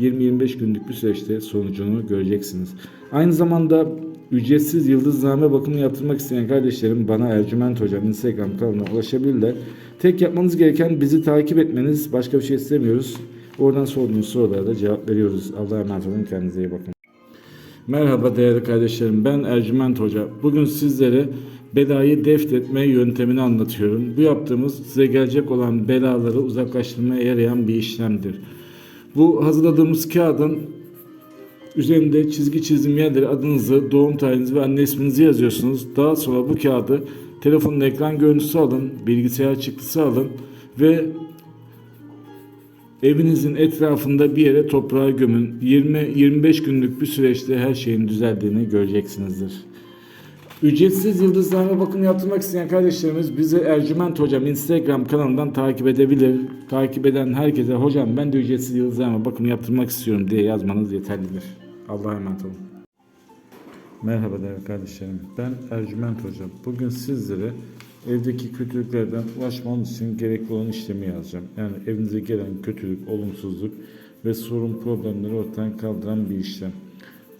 20-25 günlük bir süreçte sonucunu göreceksiniz. Aynı zamanda ücretsiz yıldızname bakımı yaptırmak isteyen kardeşlerim bana Ercüment Hocam Instagram kanalına ulaşabilirler. Tek yapmanız gereken bizi takip etmeniz. Başka bir şey istemiyoruz. Oradan sorduğunuz sorulara da cevap veriyoruz. Allah'a emanet olun. Kendinize iyi bakın. Merhaba değerli kardeşlerim. Ben Ercüment Hoca. Bugün sizlere belayı defnetme yöntemini anlatıyorum. Bu yaptığımız size gelecek olan belaları uzaklaştırmaya yarayan bir işlemdir. Bu hazırladığımız kağıdın üzerinde çizgi çizim yerleri adınızı, doğum tarihinizi ve anne isminizi yazıyorsunuz. Daha sonra bu kağıdı telefonun ekran görüntüsü alın, bilgisayar çıktısı alın ve Evinizin etrafında bir yere toprağa gömün. 20-25 günlük bir süreçte her şeyin düzeldiğini göreceksinizdir. Ücretsiz yıldızlarına bakım yaptırmak isteyen kardeşlerimiz bizi Ercüment Hocam Instagram kanalından takip edebilir. Takip eden herkese hocam ben de ücretsiz yıldızlarına bakım yaptırmak istiyorum diye yazmanız yeterlidir. Allah'a emanet olun. Merhaba değerli kardeşlerim. Ben Ercüment Hocam. Bugün sizlere evdeki kötülüklerden ulaşmanız için gerekli olan işlemi yazacağım. Yani evinize gelen kötülük, olumsuzluk ve sorun problemleri ortadan kaldıran bir işlem.